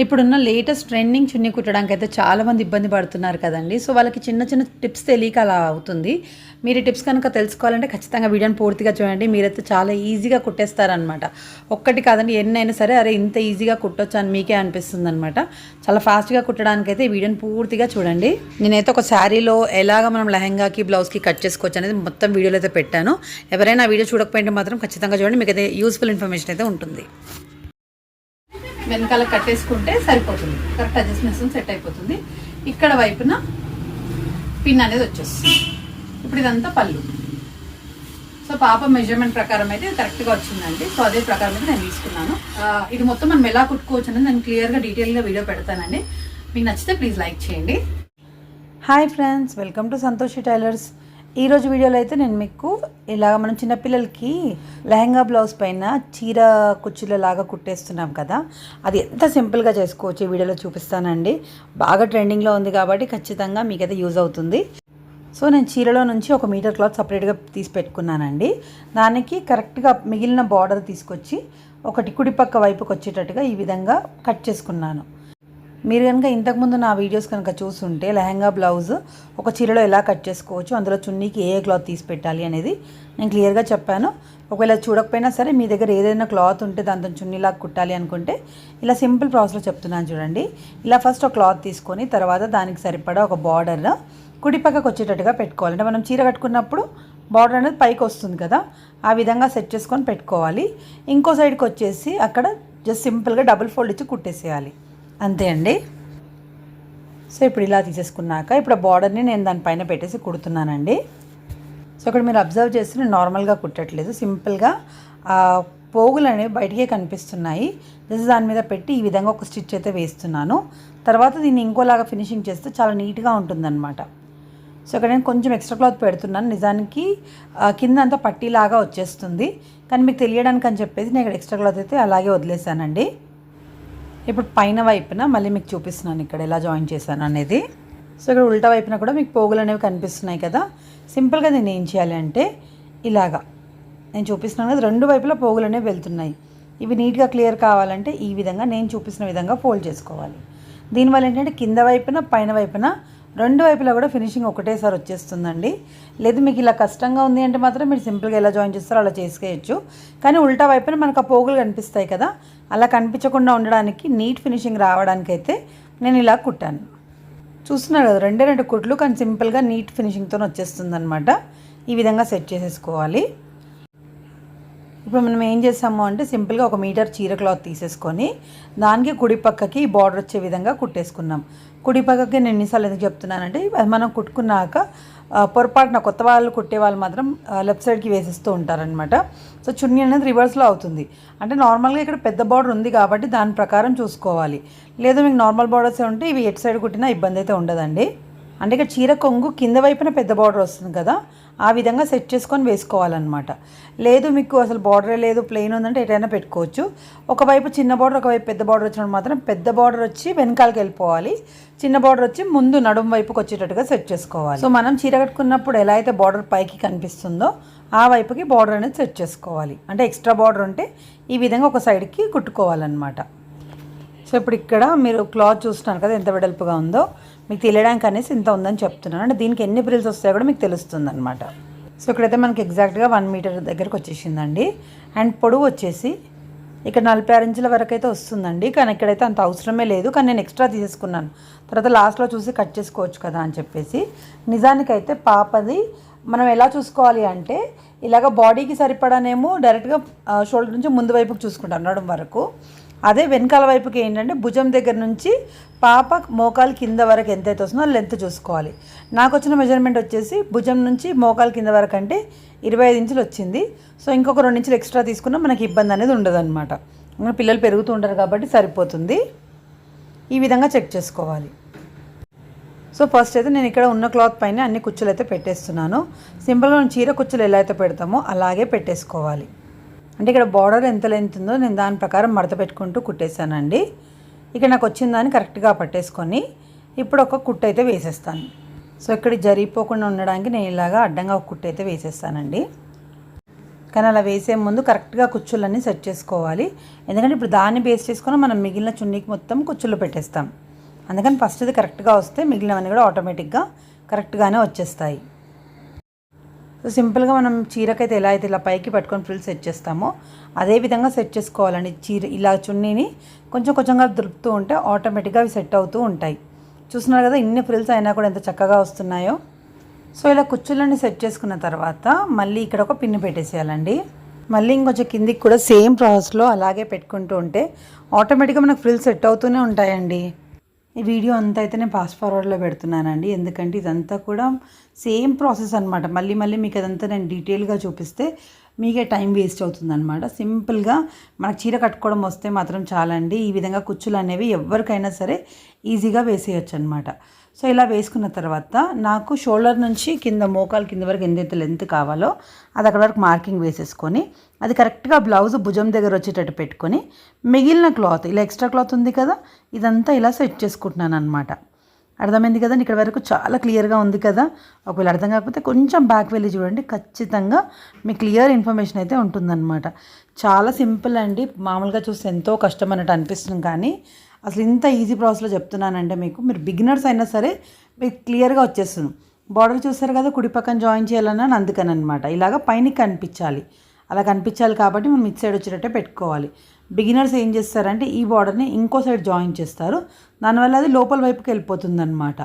ఇప్పుడున్న latest trending చున్నీ కుట్టడానికి అయితే చాలామంది ఇబ్బంది పడుతున్నారు కదండి. సో వాళ్ళకి చిన్న చిన్న టిప్స్ తెలియక అలా అవుతుంది. మీరు టిప్స్ కనుక తెలుసుకోవాలంటే ఖచ్చితంగా వీడియోని పూర్తిగా చూడండి. మీరైతే చాలా ఈజీగా కుట్టేస్తారనమాట ఒక్కటి కాదండి ఎన్నైనా సరే అరే ఇంత ఈజీగా కుట్టొచ్చు అని మీకే అనిపిస్తుంది అనమాట చాలా ఫాస్ట్గా కుట్టడానికి అయితే ఈ వీడియోని పూర్తిగా చూడండి. నేనైతే ఒక శారీలో ఎలాగ మనం లెహంగాకి బ్లౌజ్కి కట్ చేసుకోవచ్చు అనేది మొత్తం వీడియోలో అయితే పెట్టాను. ఎవరైనా వీడియో చూడకపోయింటే మాత్రం ఖచ్చితంగా చూడండి. మీకు అయితే యూస్ఫుల్ ఇన్ఫర్మేషన్ అయితే ఉంటుంది. వెనకాల కట్టేసుకుంటే సరిపోతుంది. కరెక్ట్ అడ్జస్ట్మెంట్స్ సెట్ అయిపోతుంది. ఇక్కడ వైపున పిన్ అనేది వచ్చేస్తుంది. ఇప్పుడు ఇదంతా పళ్ళు. సో పాప మెజర్మెంట్ ప్రకారం అయితే కరెక్ట్గా వచ్చిందండి. సో అదే ప్రకారం అయితే నేను తీసుకున్నాను. ఇది మొత్తం మనం ఎలా కుట్టుకోవచ్చు అనేది నేను క్లియర్గా డీటెయిల్గా వీడియో పెడతానండి. మీకు నచ్చితే ప్లీజ్ లైక్ చేయండి. Hi friends welcome to Santoshi tailors ఈరోజు వీడియోలో అయితే నేను మీకు ఇలాగ మనం చిన్నపిల్లలకి లెహంగా బ్లౌజ్ పైన చీర కుచ్చుల లాగా కుట్టేస్తున్నాం కదా. అది ఎంత సింపుల్గా చేసుకోవచ్చు ఈ వీడియోలో చూపిస్తానండి. బాగా ట్రెండింగ్లో ఉంది కాబట్టి ఖచ్చితంగా మీకైతే యూజ్ అవుతుంది. సో నేను చీరలో నుంచి ఒక మీటర్ క్లాత్ సపరేట్గా తీసి పెట్టుకున్నానండి. దానికి కరెక్ట్గా మిగిలిన బార్డర్ తీసుకొచ్చి ఒకటి కుడిపక్క వైపుకి వచ్చేటట్టుగా ఈ విధంగా కట్ చేసుకున్నాను. మీరు కనుక ఇంతకుముందు నా వీడియోస్ కనుక చూస్తుంటే లెహంగా బ్లౌజ్ ఒక చీరలో ఎలా కట్ చేసుకోవచ్చు అందులో చున్నీకి ఏ క్లాత్ తీసి పెట్టాలి అనేది నేను క్లియర్గా చెప్పాను. ఒకవేళ చూడకపోయినా సరే మీ దగ్గర ఏదైనా క్లాత్ ఉంటే దాంతో చున్నీలాగా కుట్టాలి అనుకుంటే ఇలా సింపుల్ ప్రాసెస్లో చెప్తున్నాను చూడండి. ఇలా ఫస్ట్ ఒక క్లాత్ తీసుకొని తర్వాత దానికి సరిపడా ఒక బార్డర్ కుడిపక్కకు వచ్చేటట్టుగా పెట్టుకోవాలి. అంటే మనం చీర కట్టుకున్నప్పుడు బార్డర్ అనేది పైకి వస్తుంది కదా ఆ విధంగా సెట్ చేసుకొని పెట్టుకోవాలి. ఇంకో సైడ్కి వచ్చేసి అక్కడ జస్ట్ సింపుల్గా డబుల్ ఫోల్డ్ ఇచ్చి కుట్టేసేయాలి. అంతే అండి. సో ఇప్పుడు ఇలా తీసేసుకున్నాక ఇప్పుడు ఆ బార్డర్ని నేను దానిపైన పెట్టేసి కుడుతున్నానండి. సో ఇక్కడ మీరు అబ్జర్వ్ చేస్తే నేను నార్మల్గా కుట్టట్లేదు. సింపుల్గా ఆ పోగులు అనేవి బయటికే కనిపిస్తున్నాయి. జస్ట్ దాని మీద పెట్టి ఈ విధంగా ఒక స్టిచ్ అయితే వేస్తున్నాను. తర్వాత దీన్ని ఇంకోలాగా ఫినిషింగ్ చేస్తే చాలా నీట్గా ఉంటుందన్నమాట. సో ఇక్కడ నేను కొంచెం ఎక్స్ట్రా క్లాత్ పెడుతున్నాను. నిజానికి కింద అంతా పట్టీలాగా వచ్చేస్తుంది. కానీ మీకు తెలియడానికి అని చెప్పేసి నేను ఇక్కడ ఎక్స్ట్రా క్లాత్ అయితే అలాగే వదిలేసానండి ఇప్పుడు పైన వైపున మళ్ళీ మీకు చూపిస్తున్నాను ఇక్కడ ఎలా జాయిన్ చేశాను అనేది. సో ఇక్కడ ఉల్టా వైపున కూడా మీకు పోగులు అనేవి కనిపిస్తున్నాయి కదా. సింపుల్గా నేను ఏం చేయాలి అంటే ఇలాగా. నేను చూపిస్తున్నాను కదా రెండు వైపులా పోగులు అనేవి వెళ్తున్నాయి. ఇవి నీట్గా క్లియర్ కావాలంటే ఈ విధంగా నేను చూపిస్తున్న విధంగా ఫోల్డ్ చేసుకోవాలి. దీనివల్ల ఏంటంటే కింద వైపున పైన వైపున రెండు వైపులా కూడా ఫినిషింగ్ ఒకటేసారి వచ్చేస్తుందండి. లేదు మీకు ఇలా కష్టంగా ఉంది అంటే మాత్రం మీరు సింపుల్గా ఎలా జాయిన్ చేస్తారో అలా చేసుకోవచ్చు. కానీ ఉల్టా వైపున మనకు ఆ పోగులు కనిపిస్తాయి కదా అలా కనిపించకుండా ఉండడానికి నీట్ ఫినిషింగ్ రావడానికైతే నేను ఇలా కుట్టాను. చూస్తున్నారు కదా రెండే రెండు కుట్లు కానీ సింపుల్గా నీట్ ఫినిషింగ్తో వచ్చేస్తుంది అనమాట ఈ విధంగా సెట్ చేసేసుకోవాలి. ఇప్పుడు మనం ఏం చేసాము అంటే సింపుల్గా ఒక మీటర్ చీర క్లాత్ తీసేసుకొని దానికి కుడి పక్కకి బార్డర్ వచ్చే విధంగా కుట్టేసుకున్నాం. కుడి పక్కకి నేను ఎన్నిసార్లు ఎందుకు చెప్తున్నానంటే అది మనం కుట్టుకున్నాక పొరపాటున కొత్త వాళ్ళు కుట్టే వాళ్ళు మాత్రం లెఫ్ట్ సైడ్కి వేసేస్తూ ఉంటారనమాట సో చున్నీ అనేది రివర్స్లో అవుతుంది. అంటే నార్మల్గా ఇక్కడ పెద్ద బార్డర్ ఉంది కాబట్టి దాని ప్రకారం చూసుకోవాలి. లేదు మీకు నార్మల్ బార్డర్స్ ఉంటే ఇవి ఎటు సైడ్ కుట్టినా ఇబ్బంది అయితే ఉండదండి. అంటే ఇక్కడ చీర కొంగు కింద వైపున పెద్ద బార్డర్ వస్తుంది కదా ఆ విధంగా సెట్ చేసుకొని వేసుకోవాలన్నమాట. లేదు మీకు అసలు బార్డరే లేదు ప్లెయిన్ ఉందంటే ఎటైనా పెట్టుకోవచ్చు. ఒకవైపు చిన్న బార్డర్ ఒకవైపు పెద్ద బార్డర్ వచ్చినప్పుడు మాత్రం పెద్ద బార్డర్ వచ్చి వెనకాలకి వెళ్ళిపోవాలి. చిన్న బార్డర్ వచ్చి ముందు నడుము వైపుకి వచ్చేటట్టుగా సెట్ చేసుకోవాలి. సో మనం చీర కట్టుకున్నప్పుడు ఎలా అయితే బార్డర్ పైకి కనిపిస్తుందో ఆ వైపుకి బార్డర్ అనేది సెట్ చేసుకోవాలి. అంటే ఎక్స్ట్రా బార్డర్ ఉంటే ఈ విధంగా ఒక సైడ్కి కుట్టుకోవాలన్నమాట. సో ఇప్పుడు ఇక్కడ మీరు క్లాత్ చూస్తున్నారు కదా ఎంత వెడల్పుగా ఉందో. మీకు తెలియడానికి అనేసి ఇంత ఉందని చెప్తున్నాను. అంటే దీనికి ఎన్ని బ్రిల్స్ వస్తాయో కూడా మీకు తెలుస్తుంది అనమాట సో ఇక్కడైతే మనకి ఎగ్జాక్ట్గా వన్ మీటర్ దగ్గరకు వచ్చేసిందండి. అండ్ పొడవు వచ్చేసి ఇక్కడ నలభై ఆరు ఇంచుల వరకు అయితే వస్తుందండి. కానీ ఇక్కడైతే అంత అవసరమే లేదు. కానీ నేను ఎక్స్ట్రా తీసేసుకున్నాను తర్వాత లాస్ట్లో చూసి కట్ చేసుకోవచ్చు కదా అని చెప్పేసి. నిజానికైతే పాపది మనం ఎలా చూసుకోవాలి అంటే ఇలాగ బాడీకి సరిపడానేమో డైరెక్ట్గా షోల్డర్ నుంచి ముందు వైపుకి చూసుకుంటాం నడుం వరకు. అదే వెనకాల వైపుకి ఏంటంటే భుజం దగ్గర నుంచి పాప మోకాలు కింద వరకు ఎంతైతే వస్తుందో లెంత్ చూసుకోవాలి. నాకు వచ్చిన మెజర్మెంట్ వచ్చేసి భుజం నుంచి మోకాలు కింద వరకు అంటే ఇరవై ఐదు ఇంచులు వచ్చింది. సో ఇంకొక రెండు ఇంచులు ఎక్స్ట్రా తీసుకున్నా మనకి ఇబ్బంది అనేది ఉండదన్నమాట. పిల్లలు పెరుగుతూ ఉంటారు కాబట్టి సరిపోతుంది. ఈ విధంగా చెక్ చేసుకోవాలి. సో ఫస్ట్ అయితే నేను ఇక్కడ ఉన్న క్లాత్ పైన అన్ని కుచ్చులు అయితే పెట్టేస్తున్నాను సింపుల్గా చీర కుచ్చులు ఎలా అయితే పెడతామో అలాగే పెట్టేసుకోవాలి. అంటే ఇక్కడ బార్డర్ ఎంత లెంత్ ఉందో నేను దాని ప్రకారం మడత పెట్టుకుంటూ కుట్టేశానండి. ఇక్కడ నాకు వచ్చిన దాన్ని కరెక్ట్గా పట్టేసుకొని ఇప్పుడు ఒక కుట్టు అయితే వేసేస్తాను. సో ఇక్కడ జరిగిపోకుండా ఉండడానికి నేను ఇలాగా అడ్డంగా ఒక కుట్టు అయితే వేసేస్తానండి. కానీ అలా వేసే ముందు కరెక్ట్గా కుచ్చులన్నీ సెట్ చేసుకోవాలి. ఎందుకంటే ఇప్పుడు దాన్ని బేస్ చేసుకొని మనం మిగిలిన చున్నీకి మొత్తం కుచ్చులు పెట్టేస్తాం. అందుకని ఫస్ట్ ఇది కరెక్ట్గా వస్తే మిగిలినవన్నీ కూడా ఆటోమేటిక్గా కరెక్ట్గానే వచ్చేస్తాయి. సో సింపుల్గా మనం చీరకైతే ఎలా అయితే ఇలా పైకి పట్టుకొని ఫ్రిల్ సెట్ చేస్తామో అదే విధంగా సెట్ చేసుకోవాలండి. చీర ఇలా చున్నీని కొంచెం కొంచెంగా దులుపుతూ ఉంటే ఆటోమేటిక్గా అవి సెట్ అవుతూ ఉంటాయి. చూస్తున్నారు కదా ఇన్ని ఫ్రిల్స్ అయినా కూడా ఎంత చక్కగా వస్తున్నాయో. సో ఇలా కుచ్చులన్నీ సెట్ చేసుకున్న తర్వాత మళ్ళీ ఇక్కడ ఒక పిన్ను పెట్టేసేయాలండి. మళ్ళీ ఇంకొంచెం కిందికి కూడా సేమ్ ప్రాసెస్లో అలాగే పెట్టుకుంటూ ఉంటే ఆటోమేటిక్గా మనకు ఫ్రిల్స్ సెట్ అవుతూనే ఉంటాయండి. ఈ వీడియో అంతా అయితే నేను ఫాస్ట్ ఫార్వర్డ్లో పెడుతున్నానండి. ఎందుకంటే ఇదంతా కూడా సేమ్ ప్రాసెస్ అనమాట మళ్ళీ మళ్ళీ మీకు అదంతా నేను డీటెయిల్గా చూపిస్తే మీకే టైం వేస్ట్ అవుతుందన్నమాట. సింపుల్గా మనకు చీర కట్టుకోవడం వస్తే మాత్రం చాలండి. ఈ విధంగా కుచ్చులు అనేవి ఎవరికైనా సరే ఈజీగా వేసేయచ్చు అనమాట సో ఇలా వేసుకున్న తర్వాత నాకు షోల్డర్ నుంచి కింద మోకాలు కింద వరకు ఎంతైతే లెంత్ కావాలో అది అక్కడ వరకు మార్కింగ్ వేసేసుకొని అది కరెక్ట్గా బ్లౌజ్ భుజం దగ్గర వచ్చేటట్టు పెట్టుకొని మిగిలిన క్లాత్ ఇలా ఎక్స్ట్రా క్లాత్ ఉంది కదా ఇదంతా ఇలా సెట్ చేసుకుంటున్నాను అనమాట అర్థమైంది కదండి ఇక్కడ వరకు చాలా క్లియర్గా ఉంది కదా? ఒకవేళ అర్థం కాకపోతే కొంచెం బ్యాక్ వెళ్ళి చూడండి. ఖచ్చితంగా మీ క్లియర్ ఇన్ఫర్మేషన్ అయితే ఉంటుందన్నమాట. చాలా సింపుల్ అండి. మామూలుగా చూస్తే ఎంతో కష్టం అన్నట్టు అనిపిస్తుంది కానీ అసలు ఇంత ఈజీ ప్రాసెస్లో చెప్తున్నానంటే మీకు మీరు బిగినర్స్ అయినా సరే మీకు క్లియర్గా వచ్చేస్తుంది. బార్డర్ చూస్తారు కదా? కుడి పక్కన జాయిన్ చేయాలన్నాను అందుకని అనమాట ఇలాగ పైన కనిపించాలి. అలా కనిపించాలి కాబట్టి మనం ఇటు సైడ్ వచ్చేటట్టే పెట్టుకోవాలి. బిగినర్స్ ఏం చేస్తారంటే ఈ బార్డర్ని ఇంకో సైడ్ జాయిన్ చేస్తారు. దానివల్ల అది లోపల వైపుకి వెళ్ళిపోతుంది అనమాట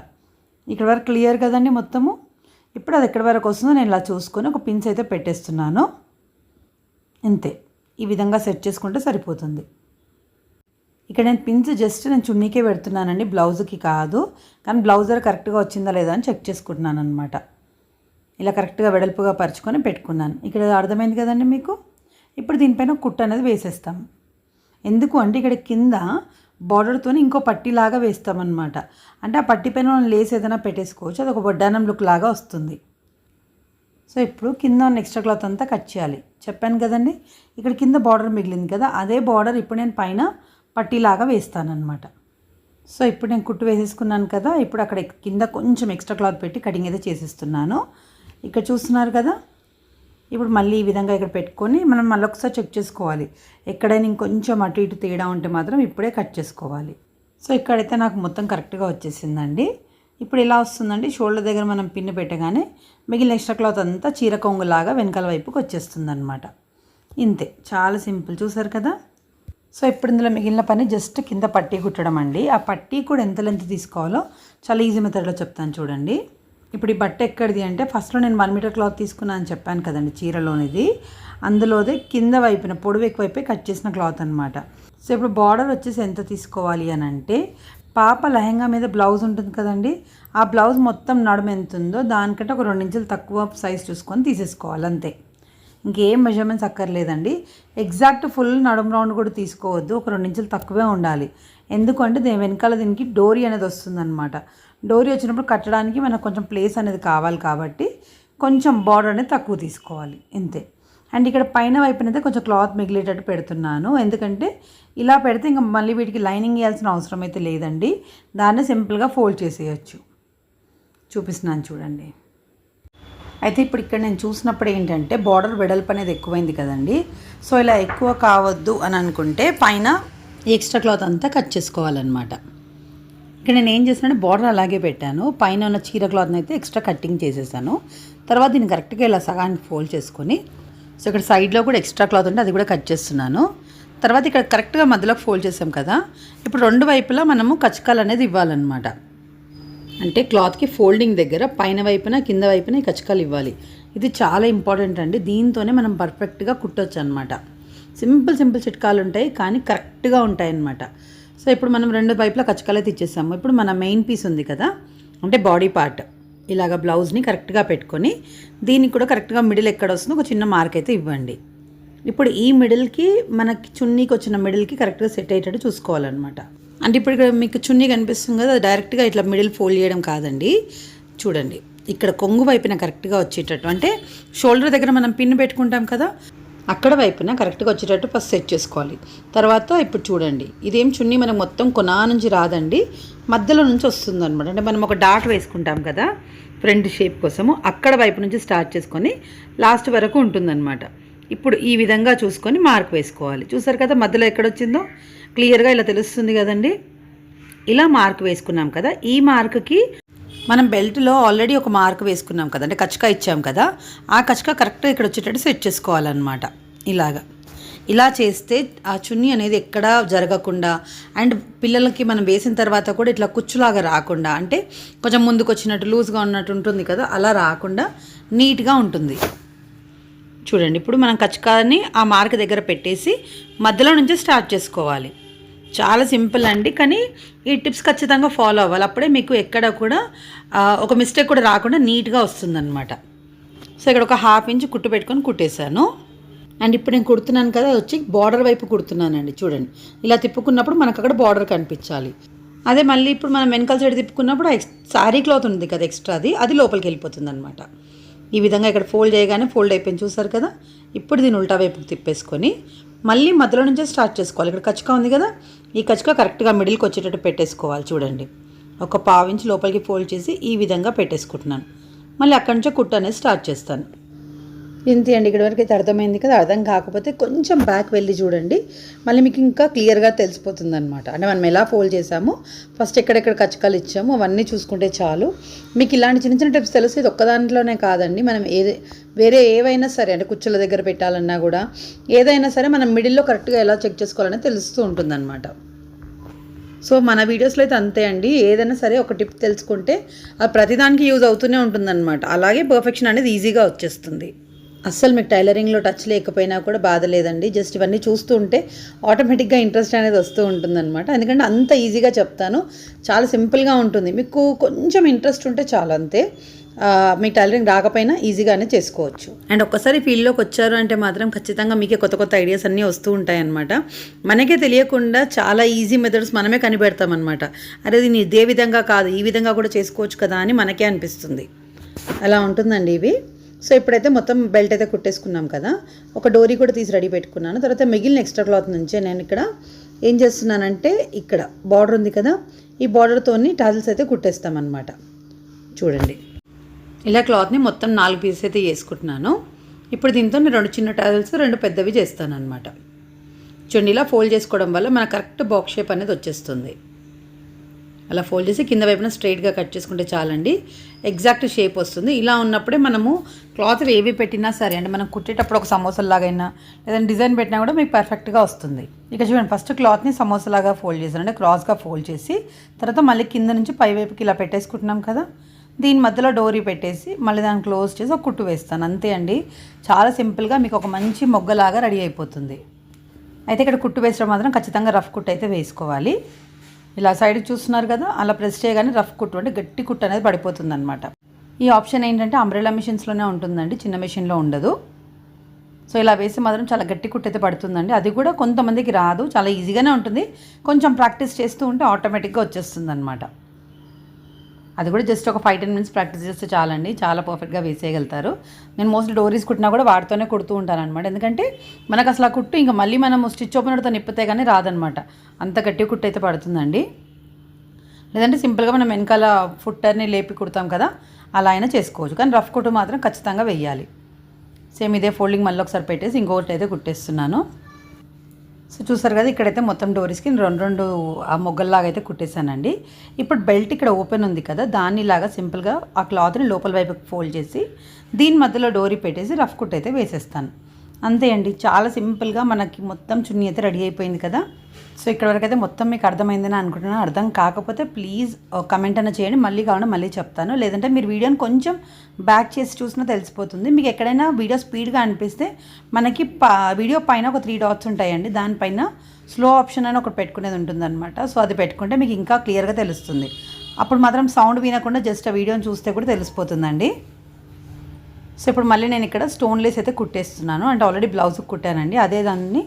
ఇక్కడ వరకు క్లియర్ కదండి మొత్తము? ఇప్పుడు అది ఎక్కడి వరకు వస్తుందో నేను ఇలా చూసుకొని ఒక పిన్స్ అయితే పెట్టేస్తున్నాను. అంతే ఈ విధంగా సెట్ చేసుకుంటే సరిపోతుంది. ఇక్కడ నేను పిన్స్ జస్ట్ నేను చున్నీకే పెడుతున్నానండి బ్లౌజ్కి కాదు. కానీ బ్లౌజర్ కరెక్ట్గా వచ్చిందా లేదా అని చెక్ చేసుకుంటున్నాను అనమాట ఇలా కరెక్ట్గా వెడల్పుగా పరుచుకొని పెట్టుకున్నాను. ఇక్కడ అర్థమైంది కదండి మీకు? ఇప్పుడు దీనిపైన కుట్టు అనేది వేసేస్తాం. ఎందుకు అంటే ఇక్కడ కింద బార్డర్తో ఇంకో పట్టీలాగా వేస్తామన్నమాట. అంటే ఆ పట్టి పైన మనం లేస్ ఏదైనా పెట్టేసుకోవచ్చు అది ఒక వడ్డానం లుక్ లాగా వస్తుంది. సో ఇప్పుడు కింద ఎక్స్ట్రా క్లాత్ అంతా కట్ చేయాలి. చెప్పాను కదండి ఇక్కడ కింద బార్డర్ మిగిలింది కదా అదే బార్డర్ ఇప్పుడు నేను పైన పట్టీలాగా వేస్తానన్నమాట. సో ఇప్పుడు నేను కుట్టు వేసేసుకున్నాను కదా ఇప్పుడు అక్కడ కింద కొంచెం ఎక్స్ట్రా క్లాత్ పెట్టి కటింగ్ అయితే చేసేస్తున్నాను. ఇక్కడ చూస్తున్నారు కదా ఇప్పుడు మళ్ళీ ఈ విధంగా ఇక్కడ పెట్టుకొని మనం మళ్ళీ ఒకసారి చెక్ చేసుకోవాలి. ఎక్కడైనా ఇంకొంచెం అటు ఇటు తేడా ఉంటే మాత్రం ఇప్పుడే కట్ చేసుకోవాలి. సో ఇక్కడైతే నాకు మొత్తం కరెక్ట్గా వచ్చేసిందండి. ఇప్పుడు ఎలా వస్తుందండి? షోల్డర్ దగ్గర మనం పిన్ను పెట్టగానే మిగిలిన ఎక్స్ట్రా క్లాత్ అంతా చీర కొంగులాగా వెనకాల వైపుకి వచ్చేస్తుంది అనమాట ఇంతే. చాలా సింపుల్. చూసారు కదా? సో ఇప్పుడు ఇందులో మిగిలిన పని జస్ట్ కింద పట్టీ కుట్టడం అండి. ఆ పట్టీ కూడా ఎంత లెంత్ తీసుకోవాలో చాలా ఈజీ మెథడ్లో చెప్తాను చూడండి. ఇప్పుడు ఈ బట్ట ఎక్కడిది అంటే ఫస్ట్లో నేను వన్ మీటర్ క్లాత్ తీసుకున్నాను అని చెప్పాను కదండి చీరలోనిది. అందులోదే కింద వైపున పొడవు ఎక్కువైపోయి కట్ చేసిన క్లాత్ అనమాట సో ఇప్పుడు బార్డర్ వచ్చేసి ఎంత తీసుకోవాలి అని అంటే పాప లెహంగా మీద బ్లౌజ్ ఉంటుంది కదండి ఆ బ్లౌజ్ మొత్తం నడుము ఎంత ఉందో దానికంటే ఒక రెండు ఇంచులు తక్కువ సైజ్ చూసుకొని తీసేసుకోవాలి అంతే. ఇంకేం మెజర్మెంట్స్ అక్కర్లేదండి. ఎగ్జాక్ట్ ఫుల్ నడుము రౌండ్ కూడా తీసుకోవద్దు ఒక రెండు ఇంచులు తక్కువే ఉండాలి. ఎందుకంటే దీని వెనకాల దీనికి డోరీ అనేది వస్తుందన్నమాట. డోరీ వచ్చినప్పుడు కట్టడానికి మనకు కొంచెం ప్లేస్ అనేది కావాలి కాబట్టి కొంచెం బార్డర్ అనేది తక్కువ తీసుకోవాలి. ఇంతే. అండ్ ఇక్కడ పైన వైపునైతే కొంచెం క్లాత్ మిగిలేటట్టు పెడుతున్నాను. ఎందుకంటే ఇలా పెడితే ఇంకా మళ్ళీ వీటికి లైనింగ్ వేయాల్సిన అవసరం అయితే లేదండి. దాన్ని సింపుల్గా ఫోల్డ్ చేసేయచ్చు. చూపిస్తున్నాను చూడండి. అయితే ఇప్పుడు ఇక్కడ నేను చూసినప్పుడు ఏంటంటే బార్డర్ వెడల్పు అనేది ఎక్కువైంది కదండి. సో ఇలా ఎక్కువ కావద్దు అని అనుకుంటే పైన ఎక్స్ట్రా క్లాత్ అంతా కట్ చేసుకోవాలన్నమాట. ఇక్కడ నేను ఏం చేశానంటే బార్డర్ అలాగే పెట్టాను. పైన ఉన్న చీర క్లాత్ని అయితే ఎక్స్ట్రా కట్టింగ్ చేసేసాను. తర్వాత దీన్ని కరెక్ట్గా ఇలా సగానికి ఫోల్డ్ చేసుకొని సో ఇక్కడ సైడ్లో కూడా ఎక్స్ట్రా క్లాత్ ఉంటే అది కూడా కట్ చేస్తున్నాను. తర్వాత ఇక్కడ కరెక్ట్గా మధ్యలోకి ఫోల్డ్ చేసాం కదా. ఇప్పుడు రెండు వైపులా మనము కచకాలు అనేది ఇవ్వాలన్నమాట. అంటే క్లాత్కి ఫోల్డింగ్ దగ్గర పైన వైపున కింద వైపున ఈ కచకాలు ఇవ్వాలి. ఇది చాలా ఇంపార్టెంట్ అండి. దీంతోనే మనం పర్ఫెక్ట్గా కుట్టొచ్చు అనమాట సింపుల్ సింపుల్ చిట్కాలు ఉంటాయి కానీ కరెక్ట్గా ఉంటాయి అన్నమాట సో ఇప్పుడు మనం రెండు వైపులా కచకాలు ఇచ్చేసాము ఇప్పుడు మన మెయిన్ పీస్ ఉంది కదా అంటే బాడీ పార్ట్. ఇలాగ బ్లౌజ్ని కరెక్ట్గా పెట్టుకొని దీనికి కూడా కరెక్ట్గా మిడిల్ ఎక్కడ వస్తుందో ఒక చిన్న మార్క్ అయితే ఇవ్వండి. ఇప్పుడు ఈ మిడిల్కి మనకి చున్నీకి వచ్చిన మిడిల్కి కరెక్ట్గా సెట్ అయ్యేటట్టు చూసుకోవాలన్నమాట. అంటే ఇప్పుడు ఇక్కడ మీకు చున్నీ కనిపిస్తుంది కదా అది డైరెక్ట్గా ఇట్లా మిడిల్ ఫోల్డ్ చేయడం కాదండి. చూడండి ఇక్కడ కొంగు వైపున కరెక్ట్గా వచ్చేటట్టు. అంటే షోల్డర్ దగ్గర మనం పిన్ పెట్టుకుంటాం కదా అక్కడ వైపున కరెక్ట్గా వచ్చేటట్టు ఫస్ట్ సెట్ చేసుకోవాలి. తర్వాత ఇప్పుడు చూడండి. ఇదేం చున్నీ మనకు మొత్తం కొనా నుంచి రాదండి. మధ్యలో నుంచి వస్తుంది అనమాట అంటే మనం ఒక డాట్ వేసుకుంటాం కదా ఫ్రంట్ షేప్ కోసము. అక్కడ వైపు నుంచి స్టార్ట్ చేసుకొని లాస్ట్ వరకు ఉంటుందన్నమాట. ఇప్పుడు ఈ విధంగా చూసుకొని మార్క్ వేసుకోవాలి. చూసారు కదా మధ్యలో ఎక్కడొచ్చిందో? క్లియర్గా ఇలా తెలుస్తుంది కదండి. ఇలా మార్క్ వేసుకున్నాం కదా ఈ మార్క్కి మనం బెల్ట్లో ఆల్రెడీ ఒక మార్క్ వేసుకున్నాం కదా అంటే కచ్చకా ఇచ్చాం కదా ఆ కచ్చకా కరెక్ట్గా ఇక్కడ వచ్చేటట్టు సెట్ చేసుకోవాలన్నమాట. ఇలాగా. ఇలా చేస్తే ఆ చున్నీ అనేది ఎక్కడా జరగకుండా అండ్ పిల్లలకి మనం వేసిన తర్వాత కూడా ఇట్లా కుచ్చులాగా రాకుండా అంటే కొంచెం ముందుకు వచ్చినట్టు లూజ్గా ఉన్నట్టు ఉంటుంది కదా అలా రాకుండా నీట్గా ఉంటుంది. చూడండి ఇప్పుడు మనం కచ్చకాని ఆ మార్క్ దగ్గర పెట్టేసి మధ్యలో నుంచి స్టార్ట్ చేసుకోవాలి. చాలా సింపుల్ అండి. కానీ ఈ టిప్స్ ఖచ్చితంగా ఫాలో అవ్వాలి. అప్పుడే మీకు ఎక్కడ కూడా ఒక మిస్టేక్ కూడా రాకుండా నీట్గా వస్తుందన్నమాట. సో ఇక్కడ ఒక హాఫ్ ఇంచ్ కుట్టు పెట్టుకొని కుట్టేశాను. అండ్ ఇప్పుడు నేను కుడుతున్నాను కదా వచ్చి బార్డర్ వైపు కుడుతున్నానండి. చూడండి. ఇలా తిప్పుకున్నప్పుడు మనకు అక్కడ బార్డర్ కనిపించాలి. అదే మళ్ళీ ఇప్పుడు మనం వెనకాల సైడ్ తిప్పుకున్నప్పుడు ఎక్స్ శారీ క్లాత్ ఉంది కదా ఎక్స్ట్రా అది అది లోపలికి వెళ్ళిపోతుంది అనమాట ఈ విధంగా ఇక్కడ ఫోల్డ్ చేయగానే ఫోల్డ్ అయిపోయింది. చూసారు కదా? ఇప్పుడు దీన్ని ఉల్టా వైపుకి తిప్పేసుకొని మళ్ళీ మధ్యలో నుంచే స్టార్ట్ చేసుకోవాలి. ఇక్కడ కచ్చుక ఉంది కదా? ఈ కచ్చుక కరెక్ట్గా మిడిల్కి వచ్చేటట్టు పెట్టేసుకోవాలి చూడండి. ఒక పావు లోపలికి ఫోల్డ్ చేసి ఈ విధంగా పెట్టేసుకుంటున్నాను. మళ్ళీ అక్కడి నుంచే కుట్టు అనేది స్టార్ట్ చేస్తాను. ఇంతే అండి ఇక్కడ వరకు అయితే అర్థమైంది కదా అర్థం కాకపోతే కొంచెం బ్యాక్ వెళ్ళి చూడండి. మళ్ళీ మీకు ఇంకా క్లియర్గా తెలిసిపోతుంది అనమాట అంటే మనం ఎలా ఫోల్డ్ చేసామో ఫస్ట్ ఎక్కడెక్కడ కచ్చకాలు ఇచ్చామో అవన్నీ చూసుకుంటే చాలు. మీకు ఇలాంటి చిన్న చిన్న టిప్స్ తెలిస్తే ఇది ఒక్క దాంట్లోనే కాదండి. మనం ఏది వేరే ఏవైనా సరే అంటే కుచ్చుల దగ్గర పెట్టాలన్నా కూడా ఏదైనా సరే మనం మిడిల్లో కరెక్ట్గా ఎలా చెక్ చేసుకోవాలని తెలుస్తూ ఉంటుందన్నమాట. సో మన వీడియోస్లో అయితే అంతే అండి. ఏదైనా సరే ఒక టిప్ తెలుసుకుంటే అది ప్రతిదానికి యూజ్ అవుతూనే ఉంటుందన్నమాట. అలాగే పర్ఫెక్షన్ అనేది ఈజీగా వచ్చేస్తుంది. అస్సలు మీకు టైలరింగ్లో టచ్ లేకపోయినా కూడా బాధ లేదండి. జస్ట్ ఇవన్నీ చూస్తూ ఉంటే ఆటోమేటిక్గా ఇంట్రెస్ట్ అనేది వస్తూ ఉంటుందన్నమాట. ఎందుకంటే అంత ఈజీగా చెప్తాను. చాలా సింపుల్గా ఉంటుంది. మీకు కొంచెం ఇంట్రెస్ట్ ఉంటే చాలు అంతే. మీ మీకు టైలరింగ్ రాకపోయినా ఈజీగానే చేసుకోవచ్చు. అండ్ ఒక్కసారి ఫీల్డ్లోకి వచ్చారు అంటే మాత్రం ఖచ్చితంగా మీకే కొత్త కొత్త ఐడియాస్ అన్నీ వస్తూ ఉంటాయన్నమాట. మనకే తెలియకుండా చాలా ఈజీ మెథడ్స్ మనమే కనిపెడతామన్నమాట. అరే దీన్ని ఇదే విధంగా కాదు ఈ విధంగా కూడా చేసుకోవచ్చు కదా అని మనకే అనిపిస్తుంది. అలా ఉంటుందండి ఇవి. సో ఇప్పుడైతే మొత్తం బెల్ట్ అయితే కుట్టేసుకున్నాం కదా. ఒక డోరీ కూడా తీసి రెడీ పెట్టుకున్నాను. తర్వాత మిగిలిన ఎక్స్ట్రా క్లాత్ నుంచే నేను ఇక్కడ ఏం చేస్తున్నానంటే ఇక్కడ బార్డర్ ఉంది కదా ఈ బార్డర్తోని టాజిల్స్ అయితే కుట్టేస్తామన్నమాట. చూడండి. ఇలా క్లాత్ని మొత్తం నాలుగు పీసెస్ అయితే వేసుకుంటున్నాను ఇప్పుడు దీంతో నేను రెండు చిన్న టాజిల్స్ రెండు పెద్దవి చేస్తాను అనమాట చూడండి ఇలా ఫోల్డ్ చేసుకోవడం వల్ల మన కరెక్ట్ బాక్స్ షేప్ అనేది వచ్చేస్తుంది. అలా ఫోల్డ్ చేసి కింద వైపున స్ట్రైట్గా కట్ చేసుకుంటే చాలండి. ఎగ్జాక్ట్ షేప్ వస్తుంది. ఇలా ఉన్నప్పుడే మనము క్లాత్ ఏవి పెట్టినా సరే అంటే మనం కుట్టేటప్పుడు ఒక సమోసాలాగైనా లేదంటే డిజైన్ పెట్టినా కూడా మీకు పర్ఫెక్ట్గా వస్తుంది. ఇక చూడండి ఫస్ట్ క్లాత్ని సమోసాలాగా ఫోల్డ్ చేశాను అంటే క్రాస్గా ఫోల్డ్ చేసి తర్వాత మళ్ళీ కింద నుంచి పై వైపుకి ఇలా పెట్టేసుకుంటున్నాం కదా. దీని మధ్యలో డోరీ పెట్టేసి మళ్ళీ దాన్ని క్లోజ్ చేసి ఒక కుట్టు వేస్తాను. అంతే అండి. చాలా సింపుల్గా మీకు ఒక మంచి మొగ్గలాగా రెడీ అయిపోతుంది. అయితే ఇక్కడ కుట్టు వేసడం మాత్రం ఖచ్చితంగా రఫ్ కుట్టు అయితే వేసుకోవాలి. ఇలా సైడ్ చూస్తున్నారు కదా అలా ప్రెస్ చేయగానే రఫ్ కుట్టు అంటే గట్టి కుట్టు అనేది పడిపోతుంది అనమాట ఈ ఆప్షన్ ఏంటంటే అంబ్రెలా మిషన్స్లోనే ఉంటుందండి చిన్న మిషన్లో ఉండదు. సో ఇలా వేసి మాత్రం చాలా గట్టి కుట్టు అయితే పడుతుందండి. అది కూడా కొంతమందికి రాదు చాలా ఈజీగానే ఉంటుంది. కొంచెం ప్రాక్టీస్ చేస్తూ ఉంటే ఆటోమేటిక్గా వచ్చేస్తుంది అనమాట అది కూడా జస్ట్ ఒక ఫైవ్ టెన్ మినిట్స్ ప్రాక్టీస్ చేస్తే చాలండి. చాలా పర్ఫెక్ట్గా వేసేయగలుగుతారు. నేను మోస్ట్లీ డోరీస్ కుట్టినా కూడా వాటితోనే కుడుతూ ఉంటాను అనమాట ఎందుకంటే మనకు అసలు ఆ కుట్టు ఇంకా మళ్ళీ మనం స్టిచ్ ఓపెనర్తో నిప్పితే కానీ రాదనమాట అంత గట్టి కుట్టు అయితే పడుతుందండి. లేదంటే సింపుల్గా మనం వెనకాల ఫుట్టర్ని లేపి కుడతాం కదా అలా అయినా చేసుకోవచ్చు. కానీ రఫ్ కుట్టు మాత్రం ఖచ్చితంగా వెయ్యాలి. సేమ్ ఇదే ఫోల్డింగ్ మళ్ళీ ఒకసారి పెట్టేసి ఇంకొకటి అయితే కుట్టేస్తున్నాను. సో చూసారు కదా ఇక్కడైతే మొత్తం డోరీస్కి రెండు రెండు ఆ మొగ్గల్లాగా అయితే కుట్టేశానండి. ఇప్పుడు బెల్ట్ ఇక్కడ ఓపెన్ ఉంది కదా దాన్నిలాగా సింపుల్గా ఆ క్లాత్ని లోపల వైపుకి ఫోల్డ్ చేసి దీని మధ్యలో డోరీ పెట్టేసి రఫ్ కుట్ అయితే వేసేస్తాను. అంతే అండి చాలా సింపుల్గా మనకి మొత్తం చున్నీ అయితే రెడీ అయిపోయింది కదా. సో ఇక్కడ వరకు అయితే మొత్తం మీకు అర్థమైందని అనుకుంటున్నాను. అర్థం కాకపోతే ప్లీజ్ కమెంట్ uh, అన్న చేయండి. మళ్ళీ కావాలంటే మళ్ళీ చెప్తాను. లేదంటే మీరు వీడియోని కొంచెం బ్యాక్ చేసి చూసినా తెలిసిపోతుంది. మీకు ఎక్కడైనా వీడియో స్పీడ్గా అనిపిస్తే మనకి వీడియో పైన ఒక త్రీ డాట్స్ ఉంటాయండి. దానిపైన స్లో ఆప్షన్ అని ఒకటి పెట్టుకునేది ఉంటుందన్నమాట. సో అది పెట్టుకుంటే మీకు ఇంకా క్లియర్గా తెలుస్తుంది. అప్పుడు మాత్రం సౌండ్ వినకుండా జస్ట్ ఆ వీడియోని చూస్తే కూడా తెలిసిపోతుందండి. సో ఇప్పుడు మళ్ళీ నేను ఇక్కడ స్టోన్ లేస్ అయితే కుట్టేస్తున్నాను. అంటే ఆల్రెడీ బ్లౌజ్ కుట్టానండి. అదే దాన్ని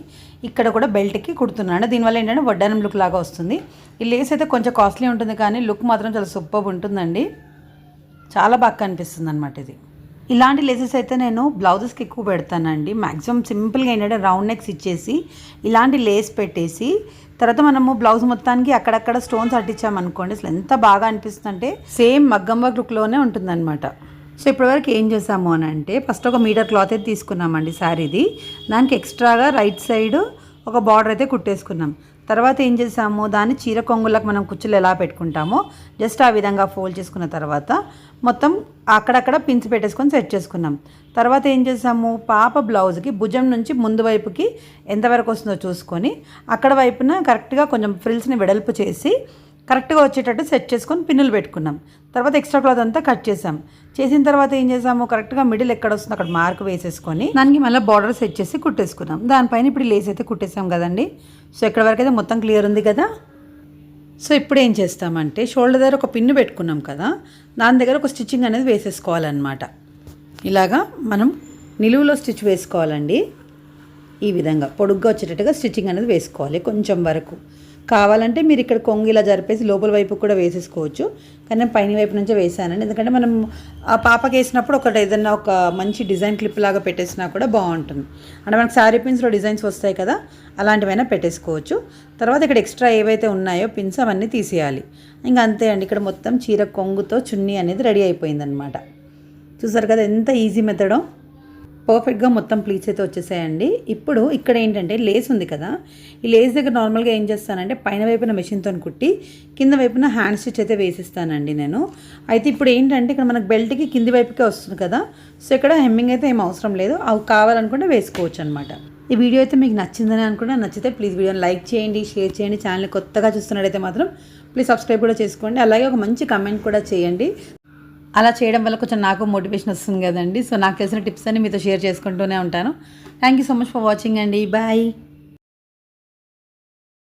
ఇక్కడ కూడా బెల్ట్కి కుడుతున్నాను. దీనివల్ల ఏంటంటే వడ్డానం లుక్ లాగా వస్తుంది. ఈ లేస్ అయితే కొంచెం కాస్ట్లీ ఉంటుంది కానీ లుక్ మాత్రం చాలా సూపర్ ఉంటుందండి. చాలా బాగా కనిపిస్తుంది అనమాట ఇది. ఇలాంటి లేసెస్ అయితే నేను బ్లౌజెస్కి ఎక్కువ పెడతానండి. మ్యాక్సిమం సింపుల్గా ఏంటంటే రౌండ్ నెక్స్ ఇచ్చేసి ఇలాంటి లేస్ పెట్టేసి తర్వాత మనము బ్లౌజ్ మొత్తానికి అక్కడక్కడ స్టోన్స్ అట్టించామనుకోండి అసలు ఎంత బాగా అనిపిస్తుంది అంటే సేమ్ మగ్గం వర్క్ లుక్లోనే ఉంటుందన్నమాట. సో ఇప్పటివరకు ఏం చేసాము అని అంటే ఫస్ట్ ఒక మీటర్ క్లాత్ అయితే తీసుకున్నామండి శారీది. దానికి ఎక్స్ట్రాగా రైట్ సైడ్ ఒక బార్డర్ అయితే కుట్టేసుకున్నాం. తర్వాత ఏం చేసాము దాన్ని చీర కొంగులకు మనం కుచ్చులు ఎలా పెట్టుకుంటామో జస్ట్ ఆ విధంగా ఫోల్డ్ చేసుకున్న తర్వాత మొత్తం అక్కడక్కడ పిన్స్ పెట్టేసుకొని సెట్ చేసుకున్నాం. తర్వాత ఏం చేసాము పాప బ్లౌజ్కి భుజం నుంచి ముందు వైపుకి ఎంతవరకు వస్తుందో చూసుకొని అక్కడ వైపున కరెక్ట్గా కొంచెం ఫ్రిల్స్ని వెడల్పు చేసి కరెక్ట్గా వచ్చేటట్టు సెట్ చేసుకొని పిన్నులు పెట్టుకున్నాం. తర్వాత ఎక్స్ట్రా క్లాత్ అంతా కట్ చేసాం చేసిన తర్వాత ఏం చేసాము కరెక్ట్గా మిడిల్ ఎక్కడ వస్తుందో అక్కడ మార్క్ వేసేసుకొని దానికి మళ్ళీ బార్డర్ సెట్ చేసి కుట్టేసుకున్నాం. దానిపైన ఇప్పుడు లేస్ అయితే కుట్టేసాం కదండి. సో ఇక్కడ వరకు అయితే మొత్తం క్లియర్ ఉంది కదా? సో ఇప్పుడు ఏం చేస్తామంటే షోల్డర్ దగ్గర ఒక పిన్ను పెట్టుకున్నాం కదా? దాని దగ్గర ఒక స్టిచ్చింగ్ అనేది వేసేసుకోవాలన్నమాట. ఇలాగా మనం నిలువులో స్టిచ్ వేసుకోవాలండి. ఈ విధంగా పొడుగ్గా వచ్చేటట్టుగా స్టిచ్చింగ్ అనేది వేసుకోవాలి కొంచెం వరకు. కావాలంటే మీరు ఇక్కడ కొంగు ఇలా జరిపేసి లోపల వైపు కూడా వేసేసుకోవచ్చు. కానీ నేను పైన వైపు నుంచే వేసానండి. ఎందుకంటే మనం ఆ పాపకి వేసినప్పుడు ఒకటి ఏదైనా ఒక మంచి డిజైన్ క్లిప్ లాగా పెట్టేసినా కూడా బాగుంటుంది. అంటే మనకు శారీ పిన్స్లో డిజైన్స్ వస్తాయి కదా అలాంటివైనా పెట్టేసుకోవచ్చు. తర్వాత ఇక్కడ ఎక్స్ట్రా ఏవైతే ఉన్నాయో పిన్స్ అవన్నీ తీసేయాలి. ఇంకా అంతే అండి. ఇక్కడ మొత్తం చీర కొంగుతో చున్నీ అనేది రెడీ అయిపోయిందనమాట చూసారు కదా ఎంత ఈజీ మెథడో? పర్ఫెక్ట్గా మొత్తం ప్లీట్స్ అయితే వచ్చేసాయండి. ఇప్పుడు ఇక్కడ ఏంటంటే లేస్ ఉంది కదా. ఈ లేస్ దగ్గర నార్మల్గా ఏం చేస్తానంటే పైన వైపున మెషిన్తో కుట్టి కింద వైపున హ్యాండ్ స్టిచ్ అయితే వేసిస్తానండి నేను. అయితే ఇప్పుడు ఏంటంటే ఇక్కడ మనకు బెల్ట్కి కింది వైపుకే వస్తుంది కదా. సో ఇక్కడ హెమ్మింగ్ అయితే ఏం అవసరం లేదు. అవి కావాలనుకుంటే వేసుకోవచ్చు అనమాట ఈ వీడియో అయితే మీకు నచ్చిందని అనుకుంటే నచ్చితే ప్లీజ్ వీడియోని లైక్ చేయండి షేర్ చేయండి. ఛానల్ కొత్తగా చూస్తున్నట్టయితే మాత్రం ప్లీజ్ సబ్స్క్రైబ్ కూడా చేసుకోండి. అలాగే ఒక మంచి కమెంట్ కూడా చేయండి. అలా చేయడం వల్ల కొంచెం నాకు మోటివేషన్ వస్తుంది కదండి. సో నాకు తెలిసిన టిప్స్ అన్ని మీతో షేర్ చేసుకుంటూనే ఉంటాను. Thank you so much for watching అండి. బాయ్